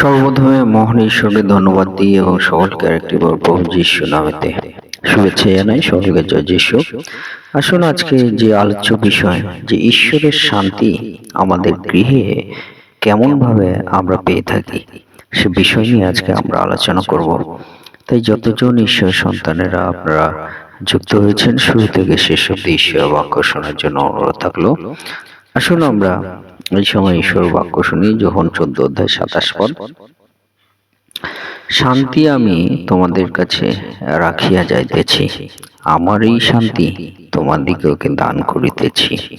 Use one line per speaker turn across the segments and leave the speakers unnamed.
সর্বপ্রথমে মহান ঈশ্বরকে ধন্যবাদ দিই এবং সকলকে আরেকটি বার প্রভু যিশু নামেতে শুভেচ্ছা জানাই, সকলকে জয় যিশু। আসুন আজকে যে আলোচ্য বিষয়, যে ঈশ্বরের শান্তি আমাদের গৃহে কেমনভাবে আমরা পেয়ে থাকি, সে বিষয় নিয়ে আজকে আমরা আলোচনা করব। তাই যতজন ঈশ্বর সন্তানেরা আপনারা যুক্ত হয়েছেন, শুরু থেকে শেষ অব্দি ঈশ্বর বাক্য শোনার জন্য অনুরোধ থাকল। আসুন আমরা এই সময় ঈশ্বর বাক্য শুনি যখন চোদ্দ অধ্যায় সাতাশ পদ, শান্তি আমি তোমাদের কাছে রাখিয়া যাইতেছি, আমার এই শান্তি তোমার দিকেওকে দান করিতেছি।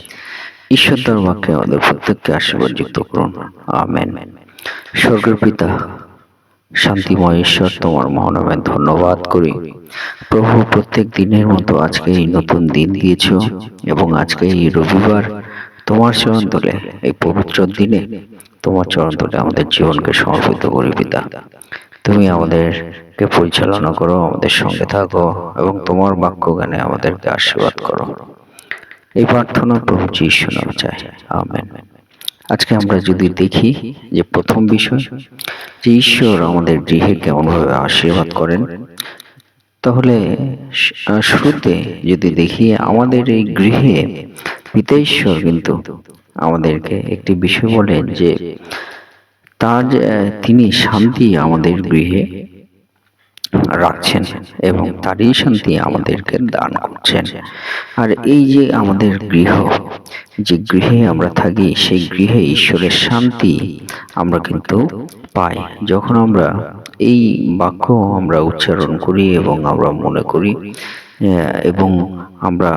ঈশ্বর তার বাক্যে আমাদের প্রত্যেককে আশীর্বাদ যুক্ত করুন। আমেন। স্বর্গের পিতা, শান্তিময় ঈশ্বর, তোমার মহানামে ধন্যবাদ করি। প্রভু, প্রত্যেক দিনের মতো আজকে এই নতুন দিন দিয়েছ এবং আজকে এই রবিবার তোমার চরণ তলে এই পবিত্র দিনে তোমার চরণ তলে আমাদের জীবনকে সমর্পিত করি পিতা। তুমি আমাদেরকে পরিচালনা করো, আমাদের সঙ্গে থাকো এবং তোমার বাক্য জ্ঞানে আমাদেরকে আশীর্বাদ করো। এই প্রার্থনা প্রভু যিশু নাম চাই। আমেন। আজকে আমরা যদি দেখি যে প্রথম বিষয়, যে ঈশ্বর আমাদের গৃহে কেমনভাবে আশীর্বাদ করেন, তাহলে শুরুতে যদি দেখি আমাদের এই গৃহে পিতা ঈশ্বর কিন্তু আমাদেরকে একটি বিষয় বলেন যে তার তিনি শান্তি আমাদের গৃহে রাখছেন এবং তারই শান্তি আমাদেরকে দান করছেন। আর এই যে আমাদের গৃহ, যে গৃহে আমরা থাকি, সেই গৃহে ঈশ্বরের শান্তি আমরা কিন্তু পাই। যখন আমরা এই বাক্য আমরা উচ্চারণ করি এবং আমরা মনে করি এবং আমরা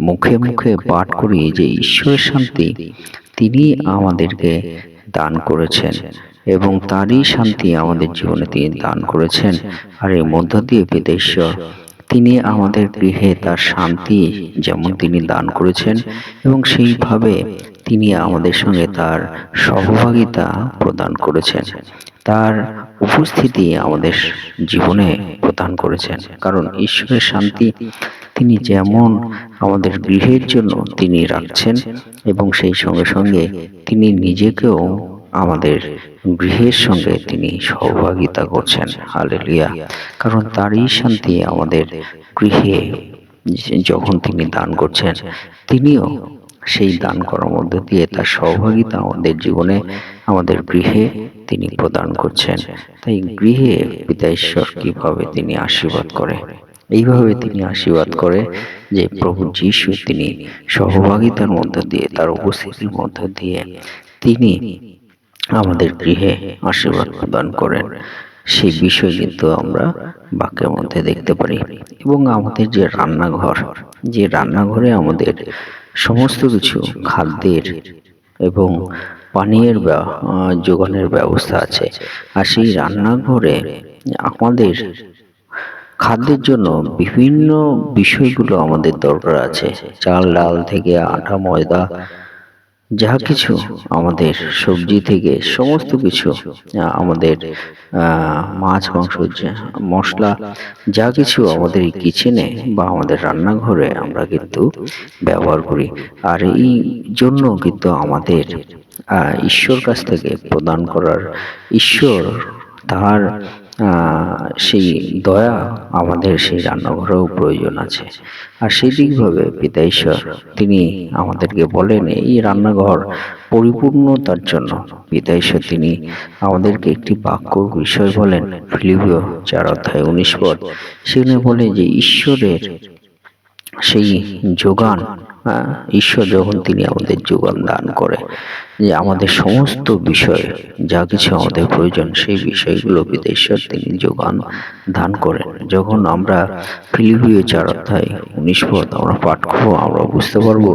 মুখে মুখে পাঠ করি যে ঈশ্বরের শান্তি তিনি আমাদেরকে দান করেছেন এবং তারই শান্তি আমাদের জীবনে তিনি দান করেছেন। আর এর মধ্য দিয়ে বিদেশ্বর তিনি আমাদের গৃহে তার শান্তি যেমন তিনি দান করেছেন এবং সেইভাবে তিনি আমাদের সঙ্গে তার সহভাগিতা প্রদান করেছেন। তার উপস্থিতি আমাদের জীবনে প্রদান করেছেন। কারণ ঈশ্বরের শান্তি তিনি যেমন আমাদের গৃহের জন্য তিনি রাখছেন এবং সেই সঙ্গে সঙ্গে তিনি নিজেকেও আমাদের গৃহের সঙ্গে তিনি সহভাগিতা করছেন। হালেলিয়া। কারণ তারই শান্তি আমাদের গৃহে যখন তিনি দান করছেন, তিনিও সেই দান করার মধ্য দিয়ে তার সহভাগিতা আমাদের জীবনে, আমাদের গৃহে তিনি প্রদান করছেন। তাই গৃহে পিতা ঈশ্বর কীভাবে তিনি আশীর্বাদ করে? এইভাবে তিনি আশীর্বাদ করে যে প্রভু যিশু তিনি সহভাগিতার মধ্য দিয়ে, তার উপস্থিতির মধ্য দিয়ে তিনি আমাদের গৃহে আশীর্বাদ প্রদান করেন। সেই বিষয় কিন্তু আমরা বাক্যের মধ্যে দেখতে পারি। এবং আমাদের যে রান্নাঘর, যে রান্নাঘরে আমাদের সমস্ত কিছু খাদ্যের এবং পানীয়ের যোগানের ব্যবস্থা আছে। আর সেই রান্নাঘরে আমাদের খাদ্যের জন্য বিভিন্ন বিষয়গুলো আমাদের দরকার আছে। চাল ডাল থেকে আটা ময়দা যা কিছু আমাদের সবজি থেকে সমস্ত কিছু আমাদের মাছ, মাংস মশলা, যা কিছু আমাদের কিচেনে বা আমাদের রান্নাঘরে আমরা কিন্তু ব্যবহার করি। আর এই জন্য কিন্তু আমাদের ঈশ্বর কাছ থেকে প্রদান করার ঈশ্বর তার সেই দয়া আমাদের সেই রান্নাঘরেও প্রয়োজন আছে। আর সেই দিকভাবে পিতা ঈশ্বর, তিনি আমাদেরকে বলেন, এই রান্নাঘর পরিপূর্ণতার জন্য। পিতা ঈশ্বর, তিনি আমাদেরকে একটি বাক্য বিষয় বলেন ফিলিপিও চার অধ্যায় উনিশ পদ, সেখানে বলে যে, ঈশ্বরের সেই যোগান হ্যাঁ, ঈশ্বর যখন তিনি আমাদের যোগান দান করে যে আমাদের সমস্ত বিষয় যা কিছু আমাদের প্রয়োজন সেই বিষয়গুলো বিদেশ্বর তিনি যোগান দান করেন। যখন আমরা ফিলিপিও চার অধ্যায় উনিশ পদ আমরা পাঠ করব আমরা বুঝতে পারব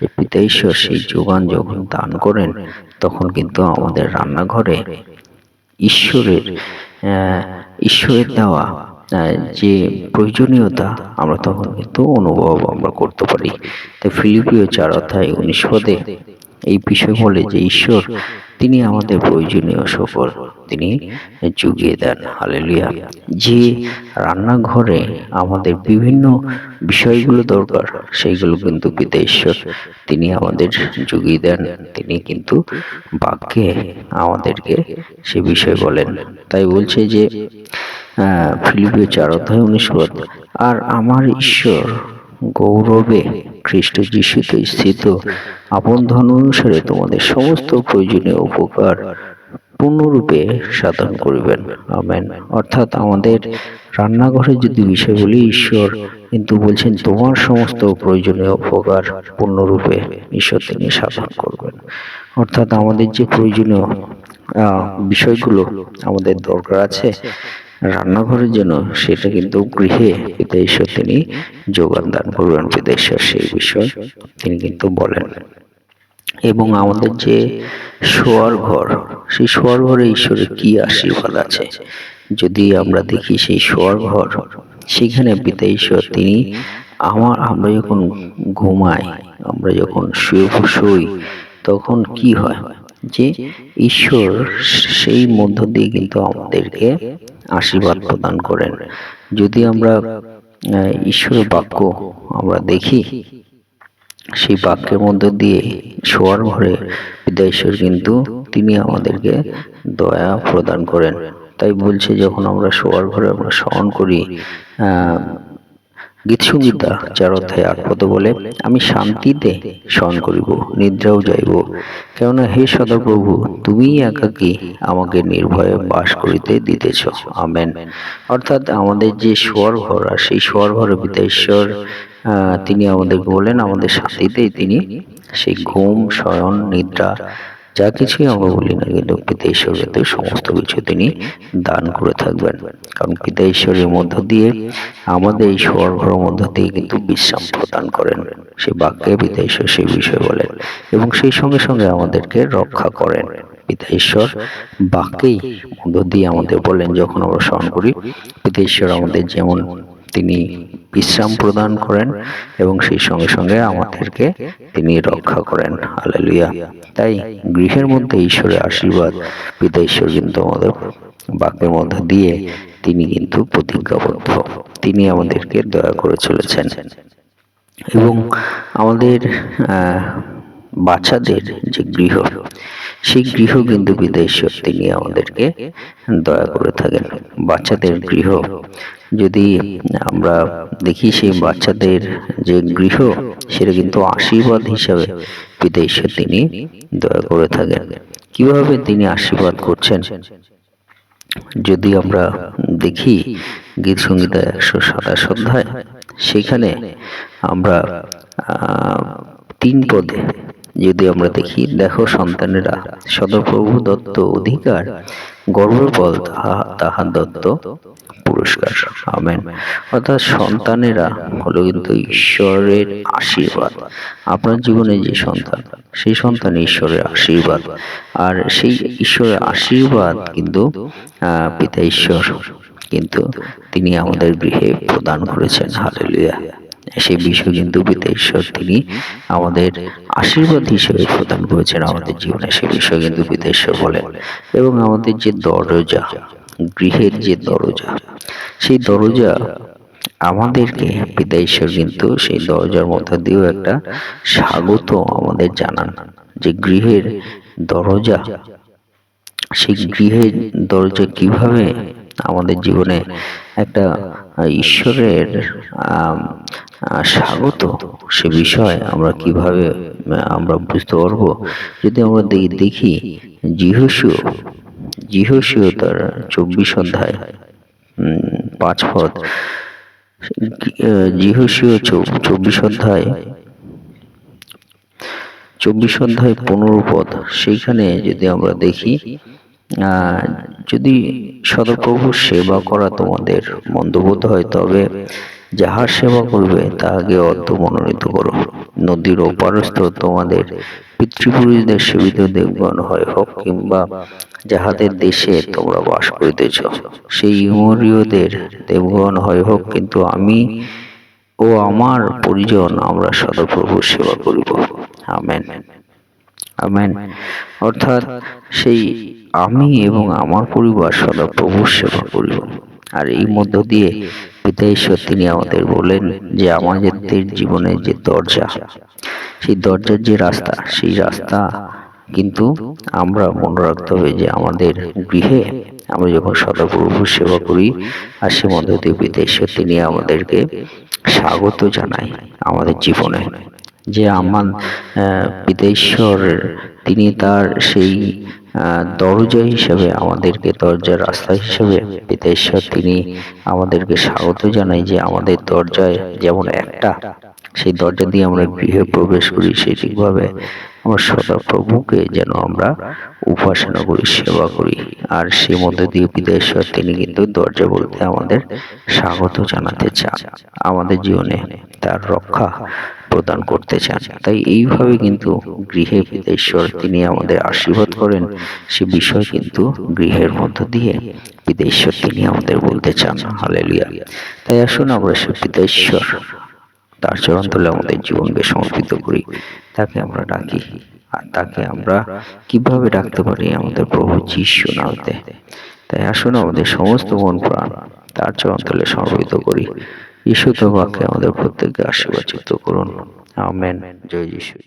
যে পিতা ঈশ্বর সেই যোগান যখন দান করেন তখন কিন্তু আমাদের রান্নাঘরে ঈশ্বরের ঈশ্বরের দেওয়া যে প্রয়োজনীয়তা আমরা তখন কিন্তু অনুভব আমরা করতে পারি। তাই ফিলিপিও চার অধ্যায় উনিশ পদে এই বিষয় বলে যে, ঈশ্বর, তিনি আমাদের প্রয়োজনীয় সকল তিনি যুগিয়ে দেন। হালেলুয়া। যে রান্নাঘরে আমাদের বিভিন্ন বিষয়গুলো দরকার সেইগুলো কিন্তু পিতা ঈশ্বর তিনি আমাদের যুগিয়ে দেন। তিনি কিন্তু বাক্যে আমাদেরকে সে বিষয় বলেন। তাই বলছে যে আহ, ফিলিপিও চার অধ্যায় উনিশ পদ আর আমার ঈশ্বর গৌরবে খ্রিস্ট যিশুতে স্থিত। আপন ধন অনুসারে তোমাদের সমস্ত প্রয়োজনীয় উপকার পূর্ণরূপে সাধন করিবেন। আমেন। অর্থাৎ আমাদের রান্নাঘরে যদি বিষয় বলি ঈশ্বর কিন্তু বলছেন তোমার সমস্ত প্রয়োজনীয় উপকার পূর্ণরূপে ঈশ্বর তিনি সাধন করবেন। অর্থাৎ আমাদের যে প্রয়োজনীয় বিষয়গুলো আমাদের দরকার আছে রান্নাঘরের জন্য সেটা কিন্তু গৃহে পিতা ঈশ্বর তিনি যোগান দান করবেন পিতা ঈশ্বর সেই বিষয় তিনি কিন্তু বলেন। এবং আমাদের যে শোয়ার ঘর, সেই শোয়ার ঘরে ঈশ্বরের কি আশীর্বাদ আছে? যদি আমরা দেখি সেই শোয়ার ঘর, সেখানে পিতা ঈশ্বর তিনি আমার, আমরা যখন ঘুমাই, আমরা যখন শুয়ে শুই তখন কি হয়? যে ঈশ্বর সেই মধ্য দিয়ে কিন্তু আমাদেরকে আশীর্বাদ প্রদান করেন। যদি আমরা ঈশ্বরের বাক্য আমরা দেখি, সেই বাক্যের মধ্য দিয়ে শোয়ার ঘরে পিতা ঈশ্বর কিন্তু তিনি আমাদেরকে দয়া প্রদান করেন। তাই বলছে, যখন আমরা শোয়ার ঘরে আমরা স্মরণ করি আহ, গীত সঙ্গীতা চার অধ্যায় আট পদ বলে আমি শান্তিতে শয়ন করিব নিদ্রাও যাইব। কেননা হে সদাপ্রভু তুমিই একাকী আমাকে নির্ভয়ে বাস করিতে দিতেছ। আমেন। অর্থাৎ আমাদের যে ঘর আর সেই স্বর ঘরে পিতা ঈশ্বর তিনি আমাদেরকে বলেন আমাদের শান্তিতেই তিনি সেই ঘুম শয়ন নিদ্রা যা কিছুই আমরা বলি না, কিন্তু পিতা ঈশ্বর কিন্তু সমস্ত কিছু তিনি দান করে থাকবেন। কারণ পিতা ঈশ্বরের মধ্য দিয়ে আমাদের এই শোয়ার ঘরের মধ্য দিয়ে কিন্তু বিশ্রাম প্রদান করেন। সেই বাক্যে পিতা ঈশ্বর সেই বিষয়ে বলেন এবং সেই সঙ্গে সঙ্গে আমাদেরকে রক্ষা করেন। পিতা ঈশ্বর বাক্যেই মধ্য দিয়ে আমাদের বলেন, যখন আমরা স্মরণ করি, পিতা ঈশ্বর আমাদের যেমন তিনি বিশ্রাম প্রদান করেন এবং সেই সঙ্গে সঙ্গে আমাদেরকে তিনি রক্ষা করেন। হালেলুয়া। তাই গৃহের মধ্যে ঈশ্বরের আশীর্বাদ, পিতা ঈশ্বর কিন্তু আমাদের বাক্যের মধ্যে দিয়ে তিনি কিন্তু প্রতিজ্ঞাবদ্ধ। তিনি আমাদেরকে দয়া করে চলেছেন। এবং আমাদের বাচ্চাদের যে গৃহ, সেই গৃহ কিন্তু বিদেশ্বর তিনি আমাদেরকে দয়া করে থাকেন। বাচ্চাদের গৃহ যদি আমরা দেখি সেই বাচ্চাদের যে গৃহ, সেটা কিন্তু আশীর্বাদ হিসাবে বিদেশ্বর তিনি দয়া করে থাকেন। কীভাবে তিনি আশীর্বাদ করছেন? যদি আমরা দেখি গীত সঙ্গীতা একশো সাতাশ অধ্যায়, সেখানে আমরা তিন পদে যদি আমরা দেখি, দেখো সন্তানেরা সদপ্রভু দত্ত অধিকার গর্ববল তাহা, তাহার দত্ত পুরস্কার। আমেন। অর্থাৎ সন্তানেরা হলো কিন্তু ঈশ্বরের আশীর্বাদ। আপনার জীবনে যে সন্তান, সেই সন্তান ঈশ্বরের আশীর্বাদ। আর সেই ঈশ্বরের আশীর্বাদ কিন্তু পিতা ঈশ্বর কিন্তু তিনি আমাদের গৃহে প্রদান করেছেন। হালেলুয়া। সেই বিষয় কিন্তু পিতা ঈশ্বর তিনি আমাদের আশীর্বাদ হিসেবে প্রদান করেছেন আমাদের জীবনে। সেই বিষয় কিন্তু পিতা ঈশ্বর বলেন। এবং আমাদের যে দরজা গৃহের যে দরজা, সেই দরজা আমাদেরকে পিতা ঈশ্বর কিন্তু সেই দরজার মধ্যে দিয়েও একটা স্বাগত আমাদের জানান যে গৃহের দরজা, সেই গৃহের দরজা কীভাবে আমাদের জীবনে একটা ঈশ্বরের স্বাগত সে বিষয়ে আমরা কীভাবে আমরা বুঝতে পারব? যদি আমরা দেখি দেখি জিহসু জিহসু তার চব্বিশ অধ্যায় পাঁচ পদ। জিহসীয় চব্বিশ অধ্যায় চব্বিশ অধ্যায় পনেরো পদ। সেইখানে যদি আমরা দেখি যদি সদপ্রভুর সেবা করা তোমাদের মন্দবোধ হয়, তবে যাহার সেবা করবে, তাহাকে অর্থ মনোনীত করো। নদীর ওপারস্থ তোমাদের পিতৃপুরুষদের সেবিত দেবগণ হয় হোক, কিংবা যাহাদের দেশে তোমরা বাস করিতেছ। সেই ইমরীয়দের দেবগণ হয় হোক, কিন্তু আমি ও আমার পরিজন আমরা সদপ্রভুর সেবা করিব। আমেন। আমেন। অর্থাৎ সেই আমি এবং আমার পরিবার সদা প্রভুর সেবা করিব। আর এই মধ্য দিয়ে পিতা ঈশ্বর তিনি আমাদের বলেন যে আমাদের জীবনের যে দরজা সেই দরজার যে রাস্তা সেই রাস্তা কিন্তু আমরা মনে রাখতে হবে যে আমাদের গৃহে আমরা যখন সদাপ্রভুর সেবা করি আর সে মধ্য দিয়ে পিতা ঈশ্বর তিনি আমাদেরকে স্বাগত জানাই আমাদের জীবনে। যে আমার বিদেশ্বর, তিনি তার সেই দরজা হিসেবে আমাদেরকে, দরজার রাস্তা হিসেবে বিদেশ্বর তিনি আমাদেরকে স্বাগত জানাই যে আমাদের দরজায় যেমন একটা, সেই দরজা দিয়ে আমরা গৃহে প্রবেশ করি, সেই ঠিকভাবে আমরা সদা প্রভুকে যেন আমরা উপাসনা করি সেবা করি। আর সেই মধ্যে দিয়ে পিতা ঈশ্বর তিনি কিন্তু দরজা বলতে আমাদের স্বাগত জানাতে চান। আমাদের জীবনে তার রক্ষা প্রদান করতে চান। তাই এইভাবে কিন্তু গৃহে বিদেশ্বর তিনি আমাদের আশীর্বাদ করেন। সে বিষয় কিন্তু গৃহের মধ্য দিয়ে বিদেশ্বর তিনি আমাদের বলতে চান। হালেলুয়া। তাই আসুন আমরা সে পিতা ঈশ্বর তার চরণ তলে আমাদের জীবনকে সমর্পিত করি। তাকে আমরা ডাকি। আর তাকে আমরা কীভাবে ডাকতে পারি? আমাদের প্রভু যিশু নামতে। তাই আসুন আমাদের সমস্ত মন প্রাণ তার চরণ তলে সমর্পিত করি। ঈশ্বর বাক্যে আমাদের প্রত্যেককে আশীর্বাদ করুন। আমেন। জয় যিশু।